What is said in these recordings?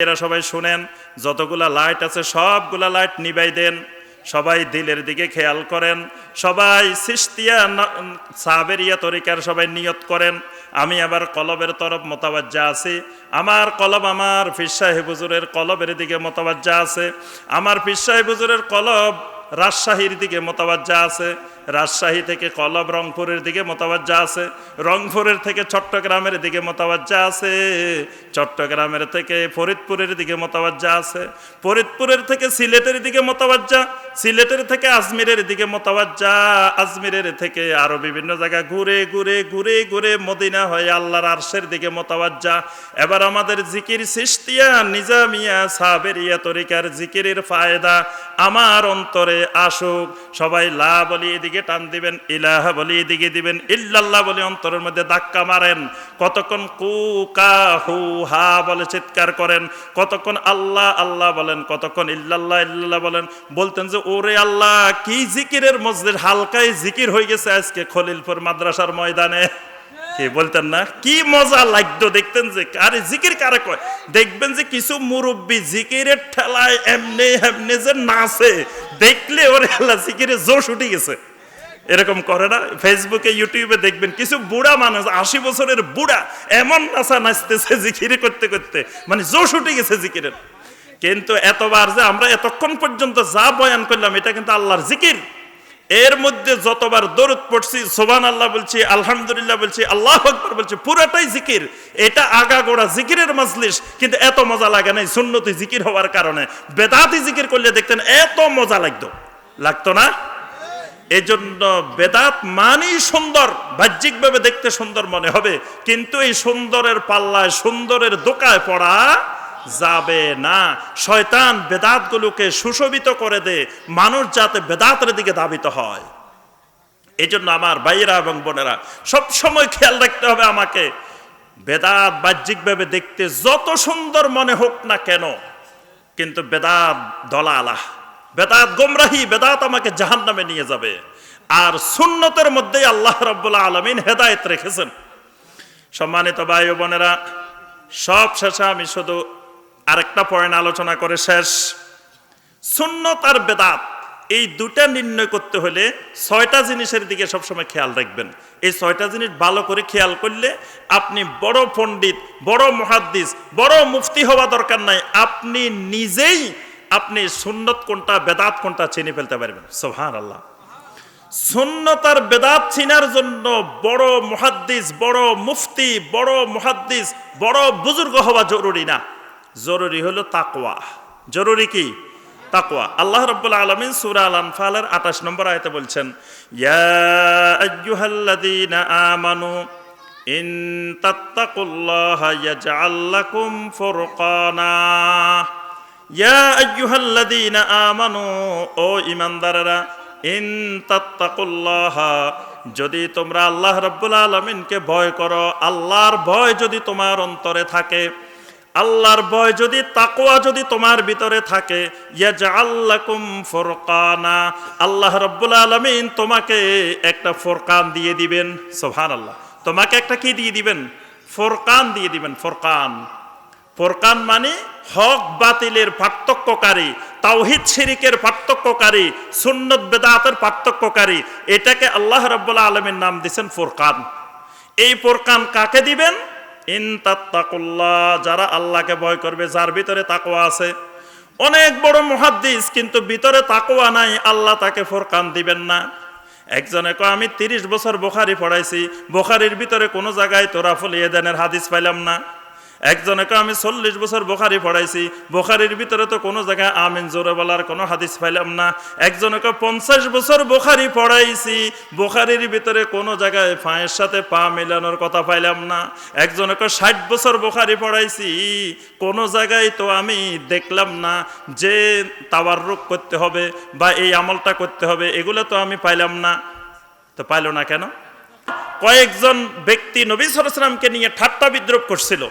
এরা সবাই শুনেন, যতগুলা লাইট আছে, সবগুলা লাইট নিবাই দেন। সবাই দিলের দিকে খেয়াল করেন। সবাই সিস্তিয়া সাবেরিয়া তরিকার সবাই নিয়ত করেন। আমি আবার কলবের তরফ মোতাবাজ্জা আছি। আমার কলব আমার ফির হুজুরের কলবের দিকে মোতাবাজ্জা আছে। আমার ফির হুজুরের কলব রাজশাহীর দিকে মোতাবাজ্জা আছে। রাজশাহী থেকে কলব, রংপুরের দিকে মোতাবাজ্জা আছে। রংপুরের থেকে চট্টগ্রামের দিকে মোতাবাজ্জা আছে। চট্টগ্রামের থেকে ফরিদপুরের দিকে মোতাবাজ্জা আছে। ফরিদপুরের থেকে সিলেটের দিকে মোতাবাজ্জা, সিলেটের থেকে আজমিরের দিকে মোতাবাজ্জা, আজমিরের থেকে আরও বিভিন্ন জায়গা ঘুরে ঘুরে ঘুরে ঘুরে মদিনা হয়ে আল্লাহর আরশের দিকে মোতাবাজ্জা। এবার আমাদের জিকির সিস্তিয়া নিজামিয়া, সাবেরিয়া তরিকার জিকিরের ফায়দা। আমার অন্তরে আসুক, সবাই লা বলি এদিকে টান দিবেন, ইলাহা বলি এদিকে দিবেন, ইল্লাল্লাহ বলে অন্তরের মধ্যে ধাক্কা মারেন, কতক্ষণ কু কা হু হা বলে চিৎকার করেন, কতক্ষণ আল্লাহ আল্লাহ বলেন, কতক্ষণ ইল্লাল্লাহ ইল্লাল্লাহ বলেন, বলতেন যে, ওরে আল্লাহ, কি জিকিরের মসজিদ, হালকায় জিকির হয়ে গেছে আজকে খলিলপুর মাদ্রাসার ময়দানে? কি বলতেন না? কি মজা লাগতো দেখতেন যে, আরে জিকির কারে কয়? দেখবেন যে কিছু মুরব্বী জিকিরের ঠেলায় এমনি এমনি যে নাচে, দেখলে ওরে আল্লাহ জিকিরে জোশ উঠে গেছে। এরকম করে না। ফেসবুকে ইউটিউবে দেখবেন কিছু বুড়া মানুষ, আশি বছরের বুড়া, এমন নাচা নাচতেছে জিকিরে করতে করতে। মানে জোশ উঠে গেছে জিকিরের। কিন্তু এতবার যে আমরা এতক্ষণ পর্যন্ত যা বয়ান করলাম, এটা কিন্তু আল্লাহর জিকির। এর মধ্যে যতবার দরুদ পড়ছি সোবান আল্লাহ বলছি, আলহামদুলিল্লাহ বলছি, আল্লাহ আকবর বলছি, পুরাটাই জিকির। এটা আগা গোড়া জিকিরের মজলিস, কিন্তু এত মজা লাগে নাই সুন্নতি জিকির হওয়ার কারণে। বেদাতি জিকির করলে দেখতেন এত মজা লাগতো। লাগতো না? এই জন্য বেদাত মানেই সুন্দর, বাহ্যিকভাবে দেখতে সুন্দর মনে হবে, কিন্তু এই সুন্দরের পাল্লায়, সুন্দরের দোকায় পড়া যাবে না। শয়তান বেদাতগুলোকে সুশোভিত করে দে, মানুষ যাতে বেদাতের দিকে দাবিত হয়। এই জন্য আমার ভাইয়েরা এবং বোনেরা সবসময় খেয়াল রাখতে হবে আমাকে, বেদাত বাহ্যিকভাবে দেখতে যত সুন্দর মনে হোক না কেন, কিন্তু বেদাত দলালাহ। বেদাত গোমরাহি, বেদাত আমাকে জাহান নামে নিয়ে যাবে। আর সুন্নতের মধ্যেই আল্লাহ রব্বুল্লাহ আলমিন হেদায়ত রেখেছেন। সম্মানিত ভাই বোনেরা, সব শেষে আমি শুধু আরেকটা পয়েন্ট আলোচনা করে শেষ। সুন্নত আর বেদাত, এই দুটা নির্ণয় করতে হলে ছয়টা জিনিসের দিকে সবসময় খেয়াল রাখবেন। এই ছয়টা জিনিস ভালো করে খেয়াল করলে আপনি বড় পণ্ডিত, বড় মহাদ্দিস, বড় মুফতি হওয়া দরকার নাই। আপনি নিজেই আপনি সুন্নত কোনটা, বেদাত কোনটা চিনে ফেলতে পারবেন। সোহান আল্লাহ সুন্নতার বেদাত চিনার জন্য বড় মহাদ্দিস, বড় মুফতি, বড় মহাদ্দিস, বড় বুজুর্গ হওয়া জরুরি না। জরুরি হলো তাকওয়া। জরুরি কি? তাকওয়া। আল্লাহ রাব্বুল আলামিন সূরা আল আনফালের 28 নম্বর আয়াতে বলছেন, ইয়া আইয়ুহাল্লাযীনা আমানু, ইন তাত্তাকুল্লাহা ইয়াজআল লাকুম ফুরকানা। ইয়া আইয়ুহাল্লাযীনা আমানু, ও ঈমানদাররা, ইন তাত্তাকুল্লাহা, যদি তোমরা আল্লাহ রাব্বুল আলামিনকে ভয় করো, আল্লাহর ভয় যদি তোমার অন্তরে থাকে, আল্লাহর ভয় যদি তাকোয়া যদি তোমার ভিতরে থাকে ইয়াজআল্লাকুম ফুরকানা, আল্লাহ রাব্বুল আলামিন তোমাকে একটা ফোরকান দিয়ে দিবেন, সুবহানাল্লাহ। তোমাকে একটা কি দিয়ে দিবেন? ফোরকান দিয়ে দিবেন, ফোরকান। ফোরকান মানে হক বাতিলের পার্থক্যকারী, তাওহিদ শিরিকের পার্থক্যকারী, সুন্নত বেদাতের পার্থক্যকারী, এটাকে আল্লাহ রাব্বুল আলামিন নাম দিয়েছেন ফোরকান। এই ফোরকান কাকে দিবেন? ইন তাত্তাকুল্লাহ যারা আল্লাহকে ভয় করবে, যার ভিতরে তাকওয়া আছে। অনেক বড় মহাদ্দিস, কিন্তু ভিতরে তাকওয়া নাই, আল্লাহ তাকে ফোরকান দিবেন না। একজনে কয়, আমি তিরিশ বছর বোখারি পড়াইছি, বোখারির ভিতরে কোনো জায়গায় তোরা ফলিয়ে দেনের হাদিস পাইলাম না। একজনে কয় আমি চল্লিশ বছর বোখারি পড়াইছি। বোখারির ভিতরে তো কোনো জায়গায় আমিন জোরে বলার কোনো হাদিস পাইলাম না। একজনকে পঞ্চাশ বছর বোখারি পড়াইছি। বোখারির ভিতরে কোনো জায়গায় ফাঁয়ের সাথে পা মেলানোর কথা পাইলাম না। একজনকে ষাট বছর বোখারি পড়াইছি। কোনো জায়গায় তো আমি দেখলাম না যে তাওয়ার রোগ করতে হবে বা এই আমলটা করতে হবে, এগুলো তো আমি পাইলাম না। তো পাইল না কেন? কয়েকজন ব্যক্তি নবী সরসরামকে নিয়ে ঠাট্টা বিদ্রোপ করছিল।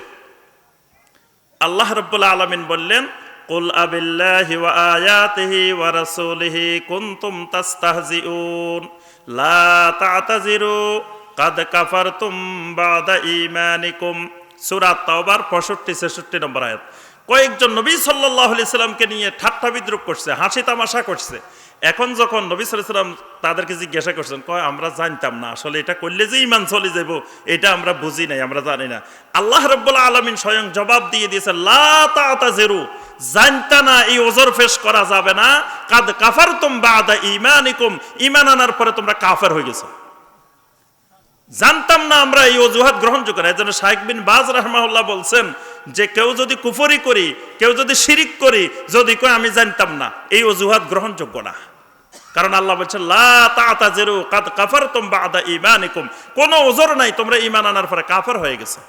আল্লাহ রব্বুল্লা আলমিন বললেন, কুল আবিল্লাহি ওয়া আয়াতিহি ওয়া রাসূলিহি কুনতুম তাস্তাহজিউন, লা তা'তাজিরু কাদ কাফারতুম বাদা ঈমানিকুম। সূরা তাওবার 65 66 নম্বর আয়াত। কয়েকজন নবী সাল্লাহ সাল্লামকে নিয়ে ঠাট্টা বিদ্রুপ করছে, হাসি তামাশা করছে। এখন যখন নবী সাল্লাম তাদেরকে জিজ্ঞাসা করছেন, কয়, আমরা জানতাম না, আসলে এটা করলে যে ইমান চলে যাব এটা আমরা বুঝি নাই, আমরা জানি না। আল্লাহ রব্বুল্লাহ আলমিন স্বয়ং জবাব দিয়ে দিয়েছে লাতা জেরু না, এই ওজর ফেস করা যাবে না। কাদ কাফার তুম বাদা ইমানিকুম ইমান আনার পরে তোমরা কাফের হয়ে গেছো। জানতাম না আমরা এই অজুহাত গ্রহণযোগ্য না। এজন্য শাহেক বিন বাজ রহমাউল্লাহ বলছেন যে কেউ যদি কুফরি করি, কেউ যদি শিরিক করি, যদি কয় আমি জানতাম না, এই অজুহাত গ্রহণযোগ্য না। কারণ আল্লাহ বাদা ঈমানিকুম। কোনো ওজর নাই, তোমরা ইমান আনার পরে কাফের হয়ে গেছো।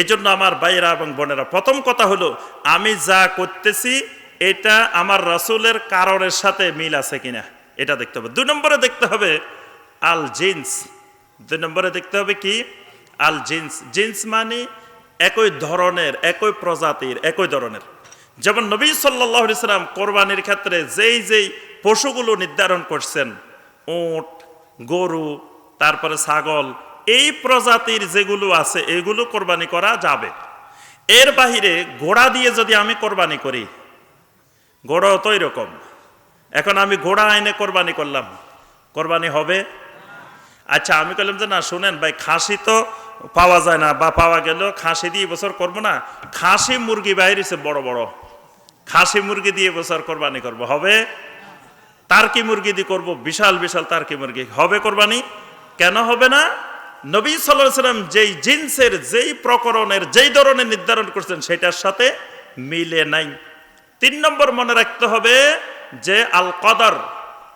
এই জন্য আমার ভাইয়েরা এবং বোনেরা, প্রথম কথা হলো, আমি যা করতেছি, এটা আমার রাসূলের কারণের সাথে মিল আছে কিনা, এটা দেখতে হবে। দুই নম্বরে দেখতে হবে, আল জিন্স দুই নম্বরে দেখতে হবে কি? আল জিন্স। জিন্স মানে একই ধরনের, একই প্রজাতির, একই ধরনের। যেমন নবী সাল্লাহ সাল্লাম কোরবানির ক্ষেত্রে যেই যেই পশুগুলো নির্ধারণ করছেন, উট, গরু, তারপরে ছাগল, এই প্রজাতির যেগুলো আছে, এগুলো কোরবানি করা যাবে। এর বাহিরে ঘোড়া দিয়ে যদি আমি কোরবানি করি, ঘোড়াও তো এরকম। এখন আমি ঘোড়া আইনে কোরবানি করলাম। কোরবানি হবে? আচ্ছা আমি বললাম যে না, শোনেন ভাই, খাসি তো পাওয়া যায় না বা পাওয়া গেল খাসি দিয়ে বছর করব না। খাসি মুরগি বাইরেছে বড় বড়। খাসি মুরগি দিয়ে বছর কোরবানি করব। হবে? তার্কি মুরগি দিয়ে করব, বিশাল বিশাল তার্কি মুরগি। হবে কোরবানি? কেন হবে না? নবী সাল্লাম যেই জিন্সের, যেই প্রকরণের, যেই ধরনের নির্ধারণ করছেন, সেটার সাথে মিলে নাই। তিন নম্বর মনে রাখতে হবে যে আল কদর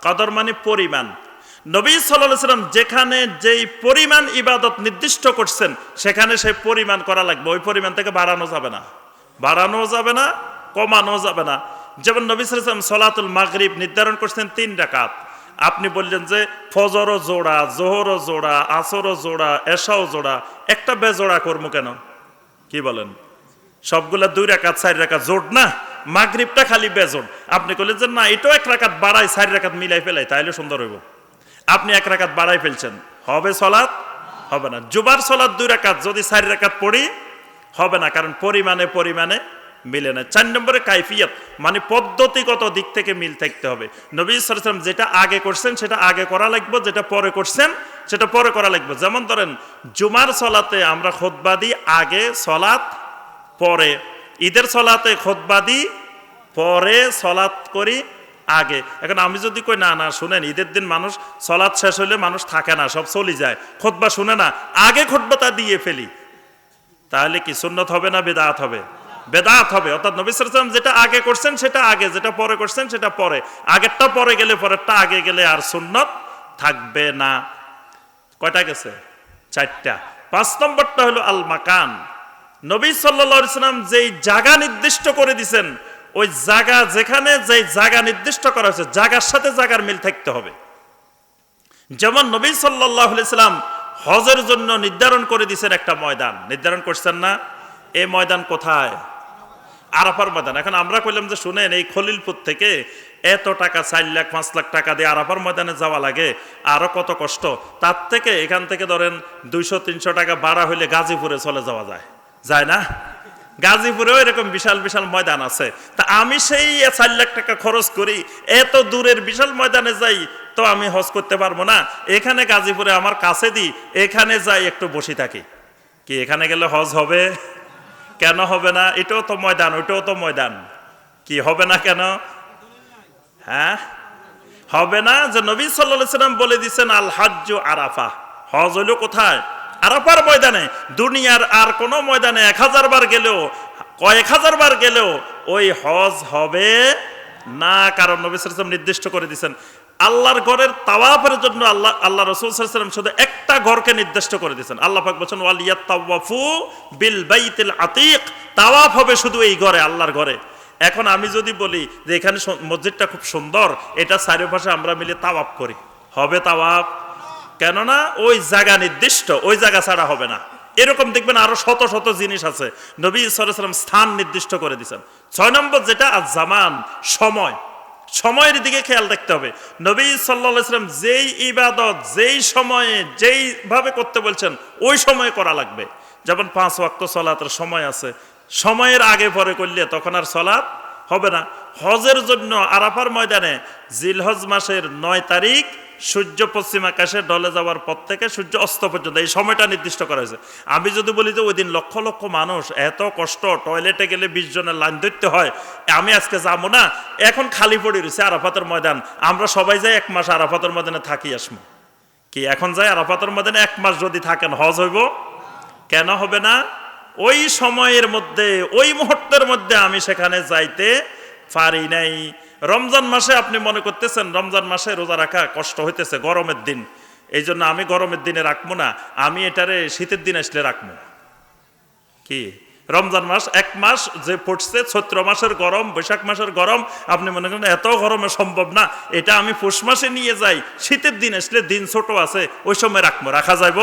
কদর মানে পরিমাণ। নবী সাল্লাহ সাল্লাম যেখানে যেই পরিমাণ ইবাদত নির্দিষ্ট করছেন, সেখানে সেই পরিমাণ করা লাগবে। ওই পরিমাণ থেকে বাড়ানো যাবে না। বাড়ানো যাবে না, কমানো যাবে না। যেমন নবী সাল্লাম সলাতুল মাগরিব নির্ধারণ করছেন তিন রাকাত। আপনি বললেন যে ফজরও জোড়া, জোহরও জোড়া, আসরও জোড়া, এশাও জোড়া, একটা বেজোড়া করব কেন? কি বলেন? সবগুলা দুই রাকাত, চার রাকাত জোট না? মাগরিবটা খালি বেজোট। আপনি বললেন যে না, এটাও এক রাকাত বাড়াই চার রাকাত মিলাই ফেলাই, তাইলে সুন্দর হইব। আপনি এক রাকাত বাড়াই ফেলছেন। হবে সলাৎ, হবে না। জুবার সলাৎ দুই রাকাত, যদি চার রাকাত পড়ি, হবে না, কারণ পরিমাণে পরিমাণে মিলে না। চার নম্বরে কাইফিয়ত মানে পদ্ধতিগত দিক থেকে মিল থাকতে হবে। নবী সালাম যেটা আগে করছেন, সেটা আগে করা লাগবে, যেটা পরে করছেন, সেটা পরে করা লাগবে। যেমন ধরেন, জুমার সলাতে আমরা খোদবা দিই আগে সলাৎ, পরে। ঈদের সলাতে খোদবা দিই, পরে সলাৎ করি আগে। এখন আমি যদি কই, না না, শুনেন, ঈদের দিন মানুষ, সলাৎ শেষ হলে মানুষ থাকে না, সব চলে যায়। খোদবা শুনে না, আগে খোদবাটা দিয়ে ফেলি। তাহলে কি সুন্নত হবে না বেদাত হবে? বেদাত হবে। অর্থাৎ নবী সালাম যেটা আগে করছেন, সেটা আগে, যেটা পরে করছেন, সেটা পরে। আগেরটা পরে গেলে পরেরটা আগে গেলে আর সুন্নত থাকবে না। কয়টা গেছে? চারটা। পাঁচ নম্বরটা হলো আল মাকান নবী সাল্লা ইসলাম যেই জায়গা নির্দিষ্ট করে দিছেন ওই জায়গা যেখানে যেই জায়গা নির্দিষ্ট করা হয়েছে জায়গার সাথে জায়গার মিল থাকতে হবে। যেমন নবী সাল্লাহ ইসলাম হজের জন্য নির্ধারণ করে দিছেন একটা ময়দান। নির্ধারণ করছেন না এই ময়দান কোথায়? আরাফার ময়দান। এখন আমরা কইলাম যে, শুনেন, এই খলিলপুর থেকে এত টাকা, চার লাখ, পাঁচ লাখ টাকা দিয়ে আরাফার ময়দানে যাওয়া লাগে, আরও কত কষ্ট। তার থেকে এখান থেকে ধরেন দুইশো, তিনশো টাকা ভাড়া হইলে গাজীপুরে চলে যাওয়া যায়। যায় না? গাজীপুরেও এরকম বিশাল বিশাল ময়দান আছে। তা আমি সেই চার লাখ টাকা খরচ করি, এত দূরের বিশাল ময়দানে যাই, তো আমি হজ করতে পারব না। এখানে গাজীপুরে আমার কাছে দিই এখানে যাই, একটু বসে থাকি। কি, এখানে গেলে হজ হবে? কেন হবে না? এটাও তো ময়দান, ওইটাও তো ময়দান। কি, হবে না কেন? হ্যাঁ? হবে না? যে নবী সাল্লাম বলে দিচ্ছেন আল হাজ্য আরাফা হজ হইল কোথায়? আরাফার ময়দানে, দুনিয়ার আর কোনো ময়দানে এক হাজার বার গেলেও, কয়েক হাজার বার গেলেও ওই হজ হবে না, কারণ নবী নির্দিষ্ট করে দিচ্ছেন আল্লাহর ঘরের তাওয়াফের জন্য আল্লাহ আল্লাহ রসুল সাল্লাম শুধু একটা ঘরকে নির্দিষ্ট করে দিয়েছেন। আল্লাহ পাক বলছেন ওয়ালিয়াত তাওয়াফু বিল বাইতিল আতিক তাওয়াফ হবে শুধু এই ঘরে, আল্লাহর ঘরে। এখন আমি যদি বলি যে এখানে মসজিদটা খুব সুন্দর, এটা চারিপাশে আমরা মিলে তাওয়াফ করি। হবে তাওয়াফ? কেননা ওই জায়গা নির্দিষ্ট, ওই জায়গা ছাড়া হবে না। এরকম দেখবেন আরও শত শত জিনিস আছে। নবী সাল্লাম স্থান নির্দিষ্ট করে দিয়েছেন। ছয় নম্বর যেটা আর জামান সময়। সময়ের দিকে খেয়াল রাখতে হবে। নবী সাল্লাম যেই ইবাদত, যেই সময়ে যেই ভাবে করতে বলছেন, ওই সময়ে করা লাগবে। যেমন পাঁচ ওয়াক্ত চলাতের সময় আছে। সময়ের আগে পরে করলে তখন আর সলাৎ হবে না। হজের জন্য আরাফার ময়দানে জিলহজ মাসের নয় তারিখ, সূর্য পশ্চিম আকাশে ডলে যাওয়ার পর থেকে সূর্য অস্ত পর্যন্ত এই সময়টা নির্দিষ্ট করা হয়েছে। আমি যদি বলি যে ওই দিন লক্ষ লক্ষ মানুষ এত কষ্ট, টয়লেটে গেলে বিশ জনের লাইন ধরতে হয়, আমি আজকে যাব না। এখন খালি পড়ে রয়েছে আরাফাতের ময়দান। আমরা সবাই যাই এক মাস আরাফাতের ময়দানে থাকি আসমো। কি এখন যাই আরাফাতের ময়দানে এক মাস যদি থাকেন, হজ হইব? কেন হবে না? ওই সময়ের মধ্যে, ওই মুহূর্তের মধ্যে আমি সেখানে যাইতে পারি নাই। রমজান মাসে আপনি মনে করতেছেন, রমজান মাসে রোজা রাখা কষ্ট হইতেছে, গরমের দিন। এই জন্য আমি গরমের দিনে রাখব না, আমি এটারে শীতের দিন আসলে রাখব কি? রমজান মাস এক মাস যে পড়ছে চৈত্র মাসের গরম, বৈশাখ মাসের গরম, আপনি মনে করেন এত গরমে সম্ভব না। এটা আমি পৌষ মাসে নিয়ে যাই, শীতের দিন আসলে দিন ছোট আছে, ওই সময় রাখব, রাখা যাইব।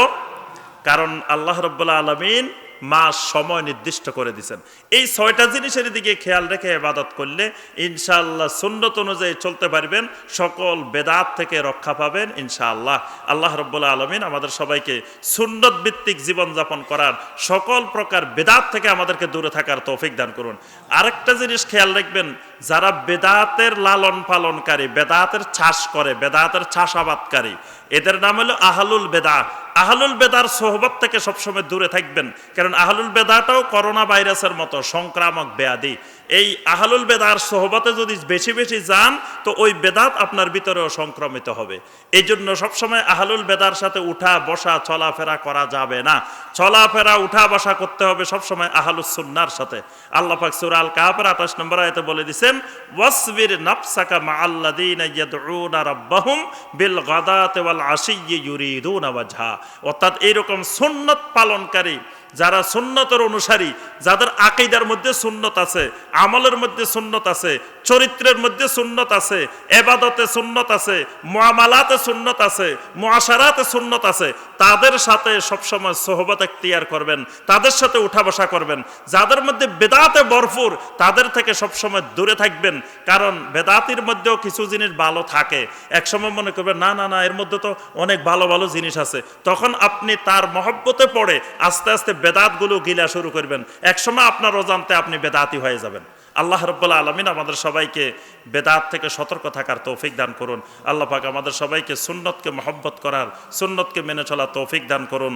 কারণ আল্লাহ রব্বুল্লা আলমিন মাস সময় নির্দিষ্ট করে দিছেন। এই ছয়টা জিনিসের দিকে খেয়াল রেখে এবাদত করলে ইনশাআল্লাহ সুন্নত অনুযায়ী চলতে পারবেন, সকল বেদাত থেকে রক্ষা পাবেন ইনশাআল্লাহ। আল্লাহ রব্বুল্লা আলমিন আমাদের সবাইকে সুন্নত ভিত্তিক জীবনযাপন করার সকল প্রকার বেদাত থেকে আমাদেরকে দূরে থাকার তৌফিক দান করুন। আরেকটা জিনিস খেয়াল রাখবেন যারা বেদাতের লালন পালনকারী, বেদাতের চাষ করে, বেদাতের চাষাবাদকারী, এদের নাম হলো আহলুল বেদা। আহলুল বেদার সোহবত থেকে সবসময় দূরে থাকবেন, কারণ আহলুল বেদাটাও করোনা ভাইরাসের মতো সংক্রামক ব্যাধি। এই আহলুল বেদার সোহবতে যদি বেশি বেশি যান, তো ওই বেদাত আপনার ভিতরেও সংক্রমিত হবে। এই জন্য সবসময় আহলুল বেদার সাথে উঠা বসা চলাফেরা করা যাবে না। চলাফেরা, উঠা বসা করতে হবে সবসময় আহলুস সুন্নার সাথে। আল্লাহ পাক সূরা আল কাহাফের 28 নম্বর আয়াতে বলে দিবেন ওয়াসবির নাফসাকা মা আল্লাযীনা ইয়াদউনা রাব্বাহুম বিল গাদাতি ওয়াল আশিয়্যি ইউরিদুনা ওয়াজহা। অর্থাৎ এইরকম সুন্নাত পালনকারী যারা সুন্নতের অনুসারী, যাদের আকিদার মধ্যে সুন্নত আছে, আমলের মধ্যে সুন্নত আছে, চরিত্রের মধ্যে সুন্নত আছে, এবাদতে সুন্নত আছে, মুআমালাতে সুন্নত আছে, মুআশারাতে সুন্নত আছে, তাদের সাথে সবসময় সোহবত এখতিয়ার করবেন, তাদের সাথে উঠা বসা করবেন। যাদের মধ্যে বেদাতে ভরপুর, তাদের থেকে সবসময় দূরে থাকবেন, কারণ বেদাতির মধ্যেও কিছু জিনিস ভালো থাকে। একসময় মনে করবেন, না না না, এর মধ্যে তো অনেক ভালো ভালো জিনিস আছে। তখন আপনি তার মহব্বতে পড়ে আস্তে আস্তে বেদাতগুলো গিলা শুরু করবেন। একসময় আপনার অজান্তে আপনি বেদাতি হয়ে যাবেন। আল্লাহ রব্বুল্লা আলমিন আমাদের সবাইকে বেদাত থেকে সতর্ক থাকার তৌফিক দান করুন। আল্লাহ পাক আমাদের সবাইকে সুন্নতকে মহব্বত করার, সুন্নতকে মেনে চলার তৌফিক দান করুন।